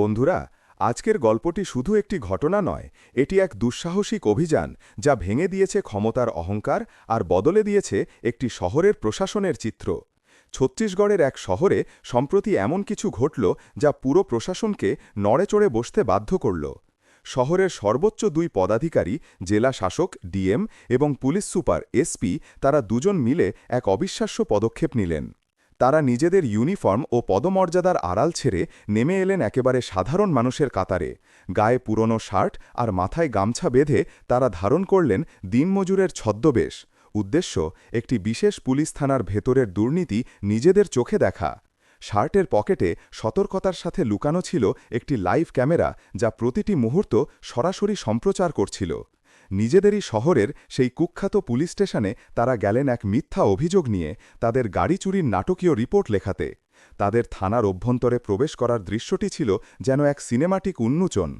বন্ধুরা, আজকের গল্পটি শুধু একটি ঘটনা নয়, এটি এক দুঃসাহসিক অভিযান যা ভেঙে দিয়েছে ক্ষমতার অহংকার আর বদলে দিয়েছে একটি শহরের প্রশাসনের চিত্র। ছত্তিশগড়ের এক শহরে সম্প্রতি এমন কিছু ঘটল যা পুরো প্রশাসনকে নড়েচড়ে বসতে বাধ্য করল। শহরের সর্বোচ্চ দুই পদাধিকারী, জেলা শাসক, ডিএম এবং পুলিশ সুপার, এসপি, তারা দুজন মিলে এক অবিশ্বাস্য পদক্ষেপ নিলেন। তারা নিজেদের ইউনিফর্ম ও পদমর্যাদার আড়াল ছেড়ে নেমে এলেন একেবারে সাধারণ মানুষের কাতারে। গায়ে পুরনো শার্ট আর মাথায় গামছা বেঁধে তারা ধারণ করলেন দিনমজুরের ছদ্মবেশ। উদ্দেশ্য, একটি বিশেষ পুলিশ থানার ভেতরের দুর্নীতি নিজেদের চোখে দেখা। শার্টের পকেটে সতর্কতার সাথে লুকানো ছিল একটি লাইভ ক্যামেরা যা প্রতিটি মুহূর্ত সরাসরি সম্প্রচার করছিল। নিজেদেরই শহরের সেই কুখ্যাত পুলিশ স্টেশনে তারা গেলেন এক মিথ্যা অভিযোগ নিয়ে তাদের গাড়ি চুরির নাটকীয় রিপোর্ট লেখাতে। তাদের থানার অভ্যন্তরে প্রবেশ করার দৃশ্যটি ছিল যেন এক সিনেমাটিক উন্মোচন।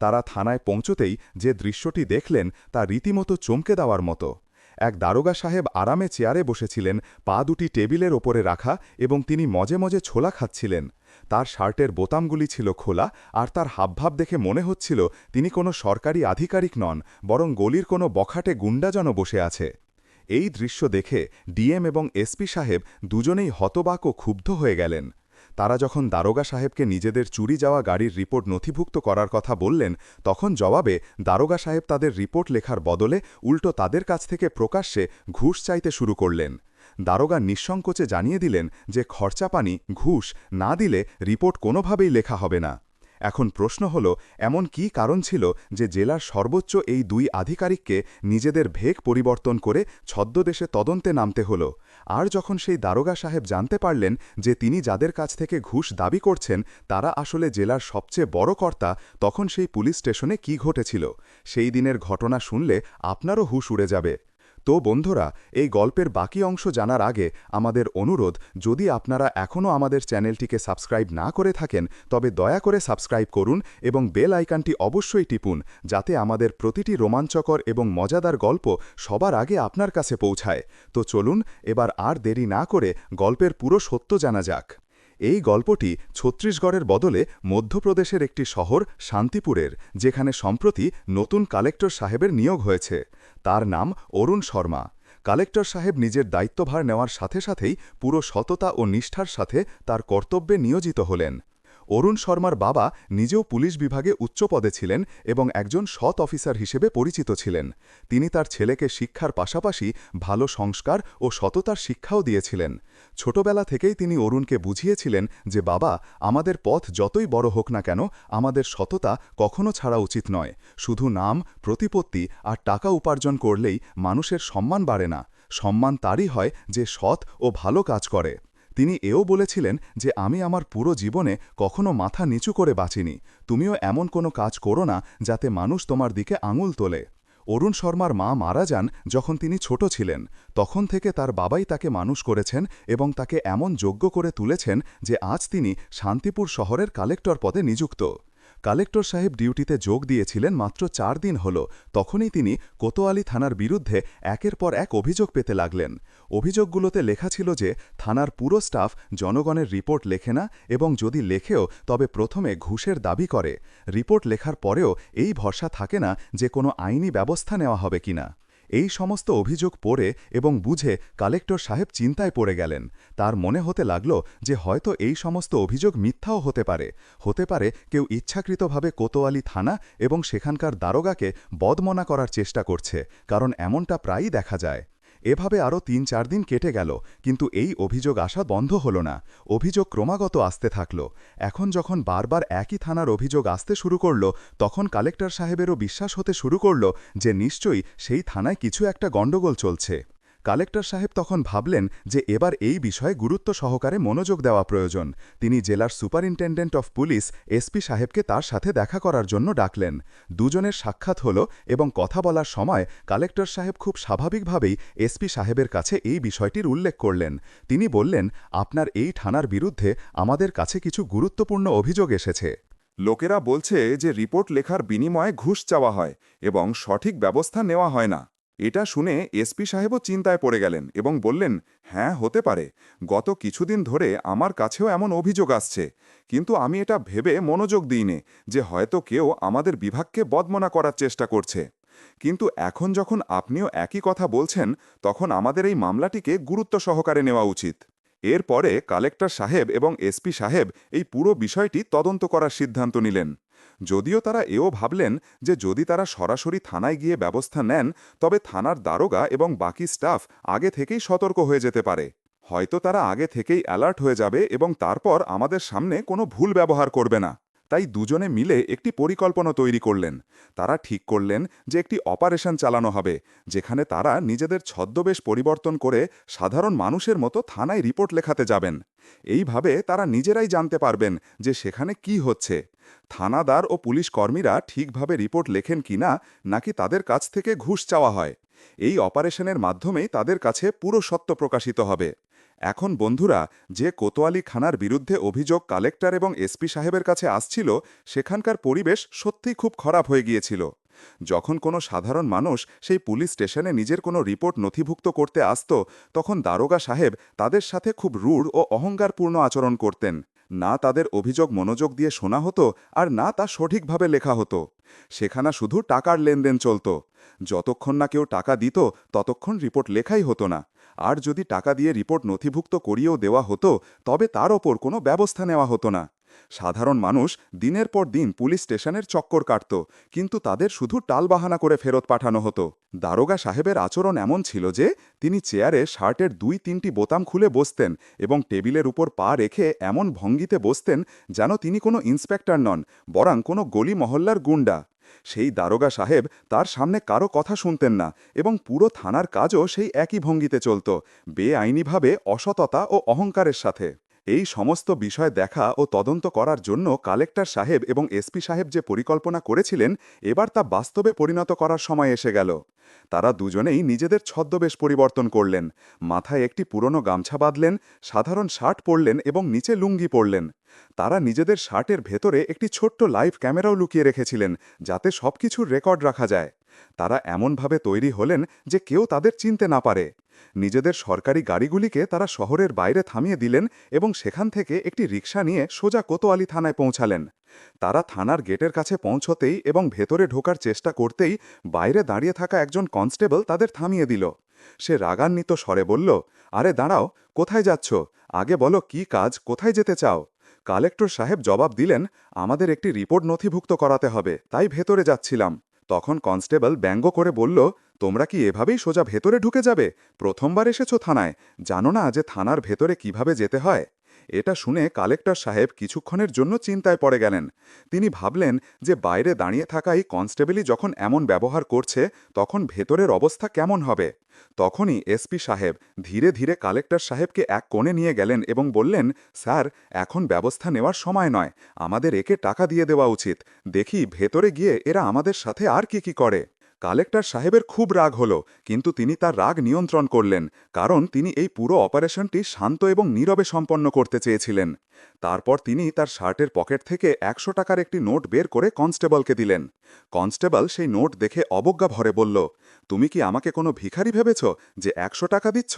তারা থানায় পৌঁছতেই যে দৃশ্যটি দেখলেন তা রীতিমতো চমকে দেওয়ার মতো। এক দারোগা সাহেব আরামে চেয়ারে বসেছিলেন, পা দুটি টেবিলের ওপরে রাখা এবং তিনি মজে মজে ছোলা খাচ্ছিলেন। তার শার্টের বোতামগুলি ছিল খোলা আর তার হাবভাব দেখে মনে হচ্ছিল তিনি কোনো সরকারি আধিকারিক নন, বরং গলির কোনো বখাটে গুন্ডাজন বসে আছে। এই দৃশ্য দেখে ডিএম এবং এসপি সাহেব দুজনেই হতবাক ও ক্ষুব্ধ হয়ে গেলেন। তারা যখন দারোগা সাহেবকে নিজেদের চুরি যাওয়া গাড়ির রিপোর্ট নথিভুক্ত করার কথা বললেন, তখন জবাবে দারোগা সাহেব তাদের রিপোর্ট লেখার বদলে উল্টো তাদের কাছ থেকে প্রকাশ্যে ঘুষ চাইতে শুরু করলেন। দারোগা নিঃসংকোচে জানিয়ে দিলেন যে খরচাপানি ঘুষ না দিলে রিপোর্ট কোনোভাবেই লেখা হবে না। এখন প্রশ্ন হল, এমন কি কারণ ছিল যে জেলার সর্বোচ্চ এই দুই আধিকারিককে নিজেদের ভেগ পরিবর্তন করে ছদ্মদেশে তদন্তে নামতে হল? আর যখন সেই দারোগা সাহেব জানতে পারলেন যে তিনি যাদের কাছ থেকে ঘুষ দাবি করছেন, তারা আসলে জেলার সবচেয়ে বড় কর্তা, তখন সেই পুলিশ স্টেশনে কি ঘটেছিল? সেই দিনের ঘটনা শুনলে আপনারও হুশ উড়ে যাবে। তো বন্ধুরা, এই গল্পের বাকি অংশ জানার আগে আমাদের অনুরোধ, যদি আপনারা এখনও আমাদের চ্যানেলটিকে সাবস্ক্রাইব না করে থাকেন, তবে দয়া করে সাবস্ক্রাইব করুন এবং বেল আইকনটি অবশ্যই টিপুন, যাতে আমাদের প্রতিটি রোমাঞ্চকর এবং মজাদার গল্প সবার আগে আপনার কাছে পৌঁছায়। তো চলুন, এবার আর দেরি না করে গল্পের পুরো সত্য জানা যাক। এই গল্পটি ছত্তিশগড়ের বদলে মধ্যপ্রদেশের একটি শহর শান্তিপুরের, যেখানে সম্প্রতি নতুন কালেক্টর সাহেবের নিয়োগ হয়েছে। তার নাম অরুণ শর্মা। কালেক্টর সাহেব নিজের দায়িত্বভার নেওয়ার সাথে সাথেই পুরো সততা ও নিষ্ঠার সাথে তার কর্তব্যে নিয়োজিত হলেন। অরুণ শর্মার বাবা নিজেও পুলিশ বিভাগে উচ্চ পদে ছিলেন এবং একজন সৎ অফিসার হিসেবে পরিচিত ছিলেন। তিনি তার ছেলেকে শিক্ষার পাশাপাশি ভালো সংস্কার ও সততার শিক্ষাও দিয়েছিলেন। ছোটবেলা থেকেই তিনি অরুণকে বুঝিয়েছিলেন যে বাবা, আমাদের পথ যতই বড় হোক না কেন, আমাদের সততা কখনো ছাড়া উচিত নয়। শুধু নাম, প্রতিপত্তি আর টাকা উপার্জন করলেই মানুষের সম্মান বাড়ে না। সম্মান তারই হয় যে সৎ ও ভালো কাজ করে। তিনি এও বলেছিলেন যে, আমি আমার পুরো জীবনে কখনো মাথা নিচু করে বাঁচিনি। তুমিও এমন কোনো কাজ করো না যাতে মানুষ তোমার দিকে আঙুল তোলে। অরুণ শর্মার মা মারা যান যখন তিনি ছোট ছিলেন। তখন থেকে তার বাবাই তাকে মানুষ করেছেন এবং তাকে এমন যোগ্য করে তুলেছেন যে আজ তিনি শান্তিপুর শহরের কালেক্টর পদে নিযুক্ত। কালেক্টর সাহেব ডিউটিতে যোগ দিয়েছিলেন মাত্র চার দিন হল। তখনই তিনি কোতোয়ালি থানার বিরুদ্ধে একের পর এক অভিযোগ পেতে লাগলেন। অভিযোগগুলোতে লেখা ছিল যে, থানার পুরো স্টাফ জনগণের রিপোর্ট লেখে না এবং যদি লেখেও, তবে প্রথমে ঘুষের দাবি করে। রিপোর্ট লেখার পরেও এই ভরসা থাকে না যে কোনো আইনি ব্যবস্থা নেওয়া হবে কিনা। এই সমস্ত অভিযোগ পড়ে এবং বুঝে কালেক্টর সাহেব চিন্তায় পড়ে গেলেন। তার মনে হতে লাগল যে হয়তো এই সমস্ত অভিযোগ মিথ্যাও হতে পারে। হতে পারে কেউ ইচ্ছাকৃতভাবে কোতোয়ালি থানা এবং সেখানকার দারোগাকে বদমনা করার চেষ্টা করছে, কারণ এমনটা প্রায়ই দেখা যায়। এভাবে আরও তিন চার দিন কেটে গেল, কিন্তু এই অভিযোগ আসা বন্ধ হল না। অভিযোগ ক্রমাগত আসতে থাকল। এখন যখন বারবার একই থানার অভিযোগ আসতে শুরু করল, তখন কালেক্টর সাহেবেরও বিশ্বাস হতে শুরু করল যে নিশ্চয়ই সেই থানায় কিছু একটা গণ্ডগোল চলছে। কালেক্টর সাহেব তখন ভাবলেন যে এবার এই বিষয়ে গুরুত্ব সহকারে মনোযোগ দেওয়া প্রয়োজন। তিনি জেলার সুপারিনটেন্ডেন্ট অফ পুলিশ এসপি সাহেবকে তার সাথে দেখা করার জন্য ডাকলেন। দুজনের সাক্ষাৎ হল এবং কথা বলার সময় কালেক্টর সাহেব খুব স্বাভাবিকভাবেই এসপি সাহেবের কাছে এই বিষয়টির উল্লেখ করলেন। তিনি বললেন, আপনার এই থানার বিরুদ্ধে আমাদের কাছে কিছু গুরুত্বপূর্ণ অভিযোগ এসেছে। লোকেরা বলছে যে রিপোর্ট লেখার বিনিময়ে ঘুষ চাওয়া হয় এবং সঠিক ব্যবস্থা নেওয়া হয় না। এটা শুনে এসপি সাহেবও চিন্তায় পড়ে গেলেন এবং বললেন হ্যাঁ হতে পারে। গত কিছুদিন ধরে আমার কাছেও এমন অভিযোগ আসছে। কিন্তু আমি এটা ভেবে মনোযোগ দিইনি যে হয়তো কেউ আমাদের বিভাগকে বদমনা করার চেষ্টা করছে। কিন্তু এখন যখন আপনিও একই কথা বলছেন, তখন আমাদের এই মামলাটিকে গুরুত্ব সহকারে নেওয়া উচিত। এরপরে কালেক্টর সাহেব এবং এসপি সাহেব এই পুরো বিষয়টি তদন্ত করার সিদ্ধান্ত নিলেন। যদিও তারা এও ভাবলেন যে যদি তারা সরাসরি থানায় গিয়ে ব্যবস্থা নেন, তবে থানার দারোগা এবং বাকি স্টাফ আগে থেকেই সতর্ক হয়ে যেতে পারে। হয়তো তারা আগে থেকেই অ্যালার্ট হয়ে যাবে এবং তারপর আমাদের সামনে কোনো ভুল ব্যবহার করবে না। তাই দুজনে মিলে একটি পরিকল্পনা তৈরি করলেন। তারা ঠিক করলেন যে একটি অপারেশন চালানো হবে, যেখানে তারা নিজেদের ছদ্মবেশ পরিবর্তন করে সাধারণ মানুষের মতো থানায় রিপোর্ট লেখাতে যাবেন। এইভাবে তারা নিজেরাই জানতে পারবেন যে সেখানে কি হচ্ছে। থানাদার ও পুলিশ কর্মীরা ঠিকভাবে রিপোর্ট লেখেন কিনা নাকি তাদের কাছ থেকে ঘুষ চাওয়া হয়। এই অপারেশনের মাধ্যমেই তাদের কাছে পুরো সত্য প্রকাশিত হবে। এখন বন্ধুরা, যে কোতোয়ালি খানার বিরুদ্ধে অভিযোগ কালেক্টর এবং এসপি সাহেবের কাছে আসছিল, সেখানকার পরিবেশ সত্যিই খুব খারাপ হয়ে গিয়েছিল। যখন কোনো সাধারণ মানুষ সেই পুলিশ স্টেশনে নিজের কোনো রিপোর্ট নথিভুক্ত করতে আসত, তখন দারোগা সাহেব তাদের সাথে খুব রূঢ় ও অহংকারপূর্ণ আচরণ করতেন। না তাদের অভিযোগ মনোযোগ দিয়ে শোনা হতো আর না তা সঠিকভাবে লেখা হতো। সেখানে শুধু টাকার লেনদেন চলত। যতক্ষণ না কেউ টাকা দিত, ততক্ষণ রিপোর্ট লেখাই হতো না। আর যদি টাকা দিয়ে রিপোর্ট নথিভুক্ত করিয়েও দেওয়া হতো, তবে তার ওপর কোনো ব্যবস্থা নেওয়া হতো না। সাধারণ মানুষ দিনের পর দিন পুলিশ স্টেশনের চক্কর কাটত, কিন্তু তাদের শুধু টালবাহানা করে ফেরত পাঠানো হতো। দারোগা সাহেবের আচরণ এমন ছিল যে, তিনি চেয়ারে শার্টের দুই তিনটি বোতাম খুলে বসতেন এবং টেবিলের উপর পা রেখে এমন ভঙ্গিতে বসতেন যেন তিনি কোনো ইন্সপেক্টর নন, বরং কোনো গলি মহল্লার গুন্ডা। সেই দারোগা সাহেব তার সামনে কারও কথা শুনতেন না এবং পুরো থানার কাজও সেই একই ভঙ্গিতে চলত, বেআইনিভাবে অসততা ও অহংকারের সাথে। এই সমস্ত বিষয় দেখা ও তদন্ত করার জন্য কালেক্টর সাহেব এবং এসপি সাহেব যে পরিকল্পনা করেছিলেন, এবার তা বাস্তবে পরিণত করার সময় এসে গেল। তারা দুজনেই নিজেদের ছদ্মবেশ পরিবর্তন করলেন, মাথায় একটি পুরনো গামছা বাঁধলেন, সাধারণ শার্ট পরলেন এবং নিচে লুঙ্গি পরলেন। তারা নিজেদের শার্টের ভেতরে একটি ছোট্ট লাইভ ক্যামেরাও লুকিয়ে রেখেছিলেন, যাতে সবকিছুর রেকর্ড রাখা যায়। তারা এমনভাবে তৈরি হলেন যে কেউ তাদের চিনতে না পারে। নিজেদের সরকারি গাড়িগুলিকে তারা শহরের বাইরে থামিয়ে দিলেন এবং সেখান থেকে একটি রিক্সা নিয়ে সোজা কোতোয়ালি থানায় পৌঁছালেন। তারা থানার গেটের কাছে পৌঁছতেই এবং ভেতরে ঢোকার চেষ্টা করতেই বাইরে দাঁড়িয়ে থাকা একজন কনস্টেবল তাদের থামিয়ে দিল। সে রাগান্বিত স্বরে বলল, আরে দাঁড়াও, কোথায় যাচ্ছ? আগে বলো কি কাজ, কোথায় যেতে চাও? কালেক্টর সাহেব জবাব দিলেন, আমাদের একটি রিপোর্ট নথিভুক্ত করাতে হবে, তাই ভেতরে যাচ্ছিলাম। তখন কনস্টেবল ব্যঙ্গ করে বলল, তোমরা কি এভাবেই সোজা ভেতরে ঢুকে যাবে? প্রথমবার এসেছ থানায়। জানো না যে থানার ভেতরে কীভাবে যেতে হয়? এটা শুনে কালেক্টর সাহেব কিছুক্ষণের জন্য চিন্তায় পড়ে গেলেন। তিনি ভাবলেন যে বাইরে দাঁড়িয়ে থাকা এই কনস্টেবলই যখন এমন ব্যবহার করছে, তখন ভেতরের অবস্থা কেমন হবে? তখনই এসপি সাহেব ধীরে ধীরে কালেক্টর সাহেবকে এক কোণে নিয়ে গেলেন এবং বললেন, স্যার, এখন ব্যবস্থা নেওয়ার সময় নয়। আমাদের একে টাকা দিয়ে দেওয়া উচিত। দেখি ভেতরে গিয়ে এরা আমাদের সাথে আর কি কি করে। কালেক্টর সাহেবের খুব রাগ হল, কিন্তু তিনি তার রাগ নিয়ন্ত্রণ করলেন, কারণ তিনি এই পুরো অপারেশনটি শান্ত এবং নীরবে সম্পন্ন করতে চেয়েছিলেন। তারপর তিনি তার শার্টের পকেট থেকে একশো টাকার একটি নোট বের করে কনস্টেবলকে দিলেন। কনস্টেবল সেই নোট দেখে অবজ্ঞা ভরে বলল, তুমি কি আমাকে কোনো ভিখারি ভেবেছ যে একশো টাকা দিচ্ছ?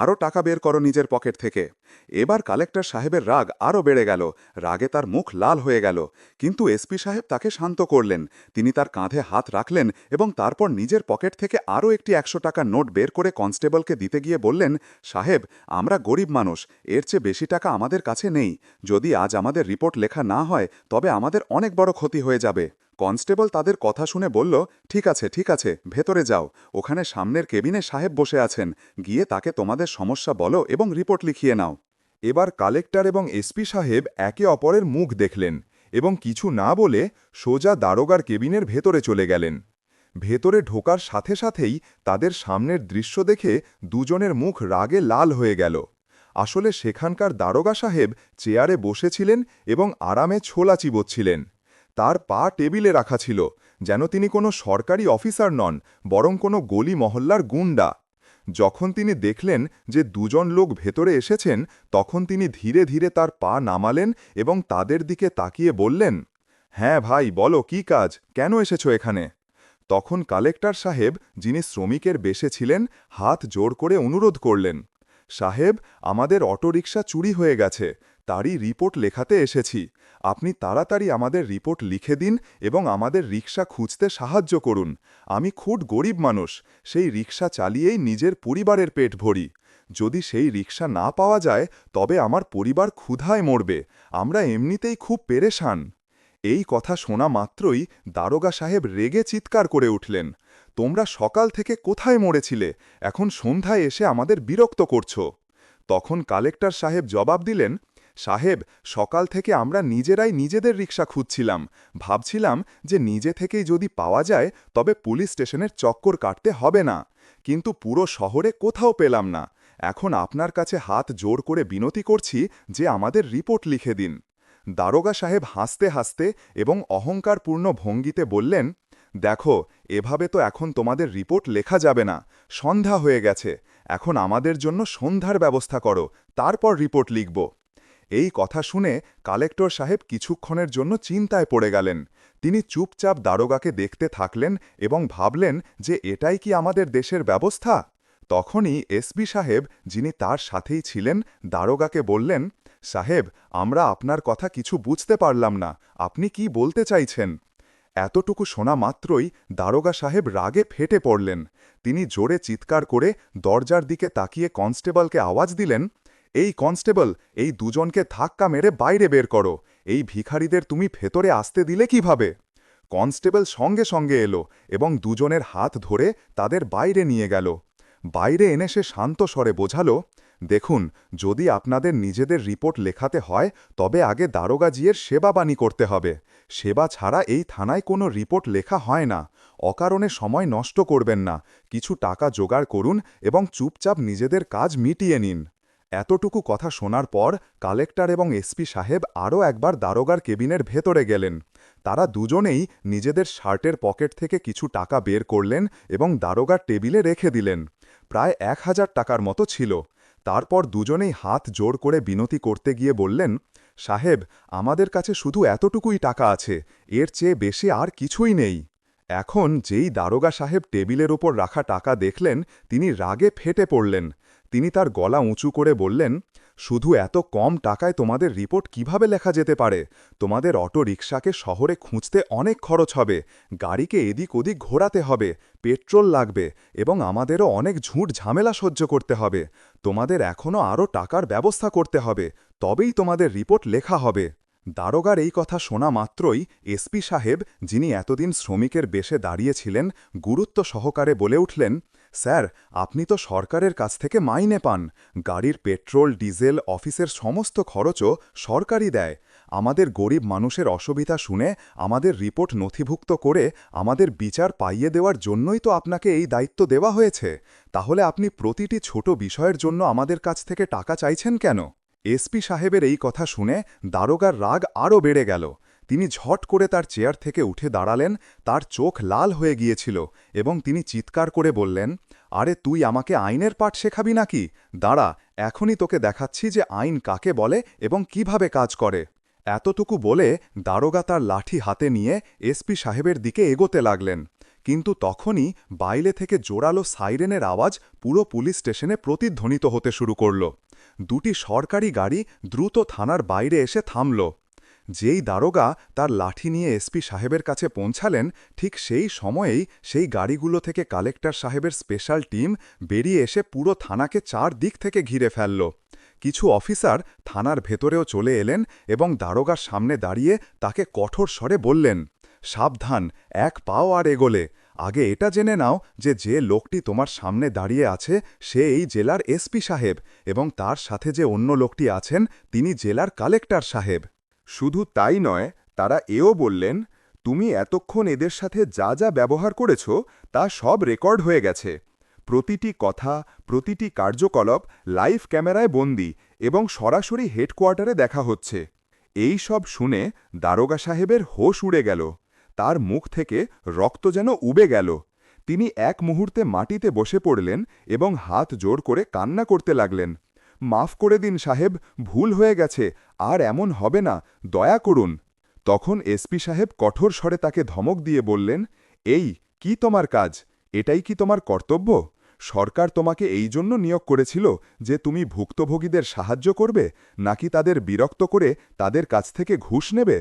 আরও টাকা বের করো নিজের পকেট থেকে। এবার কালেক্টর সাহেবের রাগ আরও বেড়ে গেল, রাগে তার মুখ লাল হয়ে গেল। কিন্তু এসপি সাহেব তাকে শান্ত করলেন, তিনি তার কাঁধে হাত রাখলেন এবং তারপর নিজের পকেট থেকে আরও একটি একশো টাকার নোট বের করে কনস্টেবলকে দিতে গিয়ে বললেন, সাহেব, আমরা গরিব মানুষ, এর চেয়ে বেশি টাকা আমাদের কাছে নেই। যদি আজ আমাদের রিপোর্ট লেখা না হয়, তবে আমাদের অনেক বড় ক্ষতি হয়ে যাবে। কনস্টেবল তাদের কথা শুনে বলল, ঠিক আছে ঠিক আছে, ভেতরে যাও। ওখানে সামনের কেবিনে সাহেব বসে আছেন। গিয়ে তাকে তোমাদের সমস্যা বলো এবং রিপোর্ট লিখিয়ে নাও। এবার কালেক্টর এবং এসপি সাহেব একে অপরের মুখ দেখলেন এবং কিছু না বলে সোজা দারোগার কেবিনের ভেতরে চলে গেলেন। ভেতরে ঢোকার সাথে সাথেই তাদের সামনের দৃশ্য দেখে দুজনের মুখ রাগে লাল হয়ে গেল। আসলে সেখানকার দারোগা সাহেব চেয়ারে বসেছিলেন এবং আরামে ছোলা চিবোচ্ছিলেন। তার পা টেবিলে রাখা ছিল, যেন তিনি কোনো সরকারি অফিসার নন, বরং কোনো গলি মহল্লার গুন্ডা। যখন তিনি দেখলেন যে দুজন লোক ভেতরে এসেছেন, তখন তিনি ধীরে ধীরে তার পা নামালেন এবং তাদের দিকে তাকিয়ে বললেন হ্যাঁ ভাই, বলো কি কাজ? কেন এসেছ এখানে? তখন কালেক্টর সাহেব, যিনি শ্রমিকের বেশে ছিলেন, হাত জোর করে অনুরোধ করলেন, সাহেব, আমাদের অটোরিকশা চুরি হয়ে গেছে, তারই রিপোর্ট লেখাতে এসেছি। আপনি তাড়াতাড়ি আমাদের রিপোর্ট লিখে দিন এবং আমাদের রিক্সা খুঁজতে সাহায্য করুন। আমি খুব গরিব মানুষ, সেই রিক্সা চালিয়েই নিজের পরিবারের পেট ভরি। যদি সেই রিক্সা না পাওয়া যায়, তবে আমার পরিবার ক্ষুধায় মরবে। আমরা এমনিতেই খুব পেরেশান। এই কথা শোনা মাত্রই দারোগা সাহেব রেগে চিৎকার করে উঠলেন। তোমরা সকাল থেকে কোথায় মরেছিলে? এখন সন্ধ্যায় এসে আমাদের বিরক্ত করছ। তখন কালেক্টর সাহেব জবাব দিলেন সাহেব, সকাল থেকে আমরা নিজেরাই নিজেদের রিক্সা খুঁজছিলাম। ভাবছিলাম যে নিজে থেকেই যদি পাওয়া যায়, তবে পুলিশ স্টেশনের চক্কর কাটতে হবে না। কিন্তু পুরো শহরে কোথাও পেলাম না। এখন আপনার কাছে হাত জোর করে বিনতি করছি যে আমাদের রিপোর্ট লিখে দিন। দারোগা সাহেব হাসতে হাসতে এবং অহংকারপূর্ণ ভঙ্গিতে বললেন, দেখো, এভাবে তো এখন তোমাদের রিপোর্ট লেখা যাবে না। সন্ধ্যা হয়ে গেছে। এখন আমাদের জন্য সন্ধ্যার ব্যবস্থা করো। তারপর রিপোর্ট লিখব। এই কথা শুনে কালেক্টর সাহেব কিছুক্ষণের জন্য চিন্তায় পড়ে গেলেন। তিনি চুপচাপ দারোগাকে দেখতে থাকলেন এবং ভাবলেন যে এটাই কি আমাদের দেশের ব্যবস্থা? তখনই এসবি সাহেব, যিনি তার সাথেই ছিলেন, দারোগাকে বললেন, সাহেব, আমরা আপনার কথা কিছু বুঝতে পারলাম না। আপনি কি বলতে চাইছেন? এতটুকু শোনা মাত্রই দারোগা সাহেব রাগে ফেটে পড়লেন। তিনি জোরে চিৎকার করে দরজার দিকে তাকিয়ে কনস্টেবলকে আওয়াজ দিলেন এই কনস্টেবল, এই দুজনকে ধাক্কা মেরে বাইরে বের করো। এই ভিখারিদের তুমি ভেতরে আসতে দিলে কীভাবে? কনস্টেবল সঙ্গে সঙ্গে এলো এবং দুজনের হাত ধরে তাদের বাইরে নিয়ে গেল। বাইরে এনে সে শান্ত স্বরে বোঝালো, দেখুন, যদি আপনাদের নিজেদের রিপোর্ট লেখাতে হয়, তবে আগে দারোগাজিয়ের সেবাবাণী করতে হবে। সেবা ছাড়া এই থানায় কোনো রিপোর্ট লেখা হয় না। অকারণে সময় নষ্ট করবেন না। কিছু টাকা জোগাড় করুন এবং চুপচাপ নিজেদের কাজ মিটিয়ে নিন। এতটুকু কথা শোনার পর কালেক্টর এবং এসপি সাহেব আরও একবার দারোগার কেবিনের ভেতরে গেলেন। তারা দুজনেই নিজেদের শার্টের পকেট থেকে কিছু টাকা বের করলেন এবং দারোগার টেবিলে রেখে দিলেন। প্রায় এক হাজার টাকার মতো ছিল। তারপর দুজনেই হাত জোর করে বিনতি করতে গিয়ে বললেন, সাহেব, আমাদের কাছে শুধু এতটুকুই টাকা আছে, এর চেয়ে বেশি আর কিছুই নেই। এখন যেই দারোগা সাহেব টেবিলের ওপর রাখা টাকা দেখলেন, তিনি রাগে ফেটে পড়লেন। তিনি তার গলা উঁচু করে বললেন, শুধু এত কম টাকায় তোমাদের রিপোর্ট কীভাবে লেখা যেতে পারে? তোমাদের অটো রিকশাকে শহরে খুঁজতে অনেক খরচ হবে, গাড়িকে এদিক ওদিক ঘোরাতে হবে, পেট্রোল লাগবে এবং আমাদেরও অনেক ঝুট ঝামেলা সহ্য করতে হবে। তোমাদের এখনও আরও টাকার ব্যবস্থা করতে হবে, তবেই তোমাদের রিপোর্ট লেখা হবে। দারোগার এই কথা শোনা মাত্রই এসপি সাহেব, যিনি এতদিন শ্রমিকের বেশে দাঁড়িয়েছিলেন, গুরুত্ব সহকারে বলে উঠলেন স্যার, আপনি তো সরকারের কাছ থেকে মাইনে পান। গাড়ির পেট্রোল, ডিজেল, অফিসের সমস্ত খরচও সরকারই দেয়। আমাদের গরিব মানুষের অসুবিধা শুনে আমাদের রিপোর্ট নথিভুক্ত করে আমাদের বিচার পাইয়ে দেওয়ার জন্যই তো আপনাকে এই দায়িত্ব দেওয়া হয়েছে। তাহলে আপনি প্রতিটি ছোট বিষয়ের জন্য আমাদের কাছ থেকে টাকা চাইছেন কেন? এসপি সাহেবের এই কথা শুনে দারোগার রাগ আরও বেড়ে গেল। তিনি ঝট করে তার চেয়ার থেকে উঠে দাঁড়ালেন, তার চোখ লাল হয়ে গিয়েছিল এবং তিনি চিৎকার করে বললেন, আরে তুই আমাকে আইনের পাঠ শেখাবি নাকি? দাঁড়া, এখনই তোকে দেখাচ্ছি যে আইন কাকে বলে এবং কীভাবে কাজ করে। এতটুকু বলে দারোগা তার লাঠি হাতে নিয়ে এসপি সাহেবের দিকে এগোতে লাগলেন। কিন্তু তখনই বাইরে থেকে জোরালো সাইরেনের আওয়াজ পুরো পুলিশ স্টেশনে প্রতিধ্বনিত হতে শুরু করল। দুটি সরকারি গাড়ি দ্রুত থানার বাইরে এসে থামল। যেই দারোগা তার লাঠি নিয়ে এসপি সাহেবের কাছে পৌঁছালেন, ঠিক সেই সময়েই সেই গাড়িগুলো থেকে কালেক্টর সাহেবের স্পেশাল টিম বেরিয়ে এসে পুরো থানাকে চার দিক থেকে ঘিরে ফেলল। কিছু অফিসার থানার ভেতরেও চলে এলেন এবং দারোগার সামনে দাঁড়িয়ে তাকে কঠোর স্বরে বললেন, সাবধান, এক পাও আর এগোলে। আগে এটা জেনে নাও যে যে লোকটি তোমার সামনে দাঁড়িয়ে আছে, সে এই জেলার এসপি সাহেব এবং তার সাথে যে অন্য লোকটি আছেন, তিনি জেলার কালেক্টর সাহেব। শুধু তাই নয়, তারা এও বললেন, তুমি এতক্ষণ এদের সাথে যা যা ব্যবহার করেছ, তা সব রেকর্ড হয়ে গেছে। প্রতিটি কথা, প্রতিটি কার্যকলাপ লাইভ ক্যামেরায় বন্দি এবং সরাসরি হেডকোয়ার্টারে দেখা হচ্ছে। এই সব শুনে দারোগা সাহেবের হোশ উড়ে গেল। তার মুখ থেকে রক্ত যেন উবে গেল। তিনি এক মুহূর্তে মাটিতে বসে পড়লেন এবং হাত জোর করে কান্না করতে লাগলেন। মাফ করে দিন সাহেব, ভুল হয়ে গেছে, আর এমন হবে না, দয়া করুন। তখন এসপি সাহেব কঠোর স্বরে তাকে ধমক দিয়ে বললেন, এই, কি তোমার কাজ? এটাই কি তোমার কর্তব্য? সরকার তোমাকে এই জন্য নিয়োগ করেছিল যে তুমি ভুক্তভোগীদের সাহায্য করবে, নাকি তাদের বিরক্ত করে তাদের কাছ থেকে ঘুষ নেবে?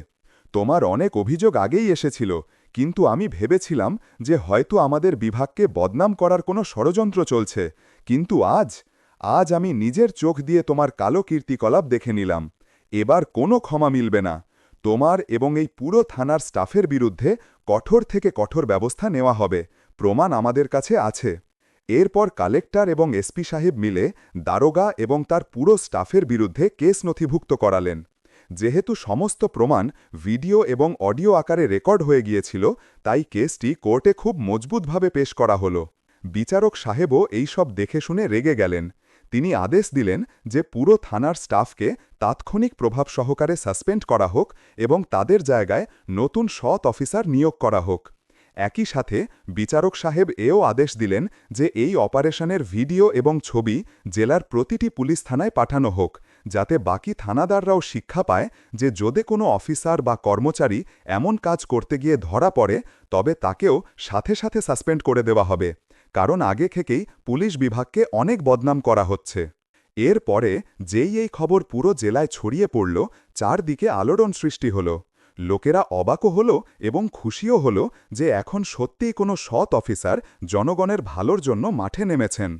তোমার অনেক অভিযোগ আগেই এসেছিল, কিন্তু আমি ভেবেছিলাম যে হয়তো আমাদের বিভাগকে বদনাম করার কোনো ষড়যন্ত্র চলছে, কিন্তু আজ আজ আমি নিজের চোখ দিয়ে তোমার কালো কীর্তিকলাপ দেখে নিলাম। এবার কোনো ক্ষমা মিলবে না। তোমার এবং এই পুরো থানার স্টাফের বিরুদ্ধে কঠোর থেকে কঠোর ব্যবস্থা নেওয়া হবে। প্রমাণ আমাদের কাছে আছে। এরপর কালেক্টর এবং এসপি সাহেব মিলে দারোগা এবং তার পুরো স্টাফের বিরুদ্ধে কেস নথিভুক্ত করালেন। যেহেতু সমস্ত প্রমাণ ভিডিও এবং অডিও আকারে রেকর্ড হয়ে গিয়েছিল, তাই কেসটি কোর্টে খুব মজবুতভাবে পেশ করা হল। বিচারক সাহেবও এই সব দেখে শুনে রেগে গেলেন। তিনি আদেশ দিলেন যে পুরো থানার স্টাফকে তাৎক্ষণিক প্রভাব সহকারে সাসপেন্ড করা হোক এবং তাদের জায়গায় নতুন সৎ অফিসার নিয়োগ করা হোক। একই সাথে বিচারক সাহেব এও আদেশ দিলেন যে এই অপারেশনের ভিডিও এবং ছবি জেলার প্রতিটি পুলিশ থানায় পাঠানো হোক, যাতে বাকি থানাদাররাও শিক্ষা পায় যে যদি কোনো অফিসার বা কর্মচারী এমন কাজ করতে গিয়ে ধরা পড়ে, তবে তাকেও সাথে সাথে সাসপেন্ড করে দেওয়া হবে। কারণ আগে থেকেই পুলিশ বিভাগকে অনেক বদনাম করা হচ্ছে। এর পরে যেই এই খবর পুরো জেলায় ছড়িয়ে পড়ল, চারদিকে আলোড়ন সৃষ্টি হল। লোকেরা অবাকও হল এবং খুশিও হল যে এখন সত্যিই কোনো সৎ অফিসার জনগণের ভালোর জন্য মাঠে নেমেছেন।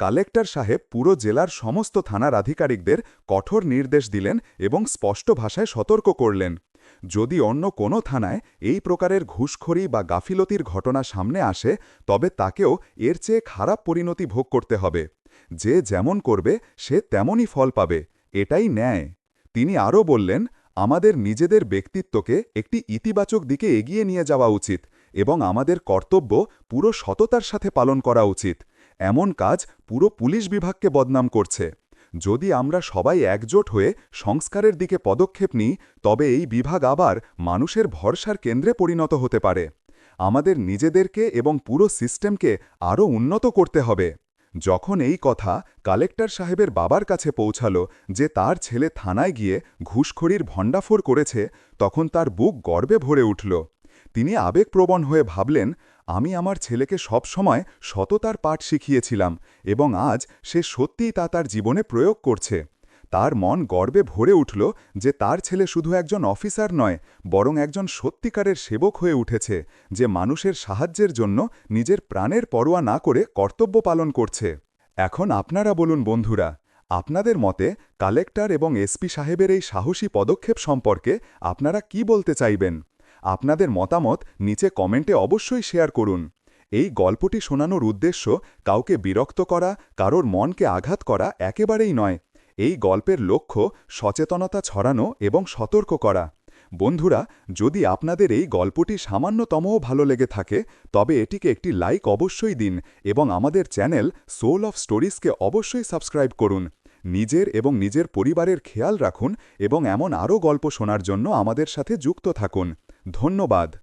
কালেক্টর সাহেব পুরো জেলার সমস্ত থানার আধিকারিকদের কঠোর নির্দেশ দিলেন এবং স্পষ্ট ভাষায় সতর্ক করলেন। যদি অন্য কোনো থানায় এই প্রকারের ঘুষখড়ি বা গাফিলতির ঘটনা সামনে আসে, তবে তাকেও এর চেয়ে খারাপ পরিণতি ভোগ করতে হবে। যে যেমন করবে, সে তেমনই ফল পাবে। এটাই ন্যায়। তিনি আরও বললেন, আমাদের নিজেদের ব্যক্তিত্বকে একটি ইতিবাচক দিকে এগিয়ে নিয়ে যাওয়া উচিত এবং আমাদের কর্তব্য পুরো সততার সাথে পালন করা উচিত। এমন কাজ পুরো পুলিশ বিভাগকে বদনাম করছে। যদি আমরা সবাই একজোট হয়ে সংস্কারের দিকে পদক্ষেপ নিই, তবে এই বিভাগ আবার মানুষের ভরসার কেন্দ্রে পরিণত হতে পারে। আমাদের নিজেদেরকে এবং পুরো সিস্টেমকে আরও উন্নত করতে হবে। যখন এই কথা কালেক্টর সাহেবের বাবার কাছে পৌঁছাল যে তার ছেলে থানায় গিয়ে ঘুষখড়ির ভণ্ডাফোর করেছে, তখন তার বুক গর্বে ভরে উঠল। তিনি আবেগপ্রবণ হয়ে ভাবলেন আমি আমার ছেলেকে সব সময় সততার পাঠ শিখিয়েছিলাম এবং আজ সে সত্যিই তা তার জীবনে প্রয়োগ করছে। তার মন গর্বে ভরে উঠল যে তার ছেলে শুধু একজন অফিসার নয়, বরং একজন সত্যিকারের সেবক হয়ে উঠেছে, যে মানুষের সাহায্যের জন্য নিজের প্রাণের পরোয়া না করে কর্তব্য পালন করছে। এখন আপনারা বলুন বন্ধুরা, আপনাদের মতে কালেক্টর এবং এসপি সাহেবের এই সাহসী পদক্ষেপ সম্পর্কে আপনারা কি বলতে চাইবেন? আপনাদের মতামত নিচে কমেন্টে অবশ্যই শেয়ার করুন। এই গল্পটি শোনানোর উদ্দেশ্য কাউকে বিরক্ত করা, কারোর মনকে আঘাত করা একেবারেই নয়। এই গল্পের লক্ষ্য সচেতনতা ছড়ানো এবং সতর্ক করা। বন্ধুরা, যদি আপনাদের এই গল্পটি সামান্যতমও ভালো লেগে থাকে, তবে এটিকে একটি লাইক অবশ্যই দিন এবং আমাদের চ্যানেল সোল অফ স্টোরিজকে অবশ্যই সাবস্ক্রাইব করুন। নিজের এবং নিজের পরিবারের খেয়াল রাখুন এবং এমন আরও গল্প শোনার জন্য আমাদের সাথে যুক্ত থাকুন। ধন্যবাদ।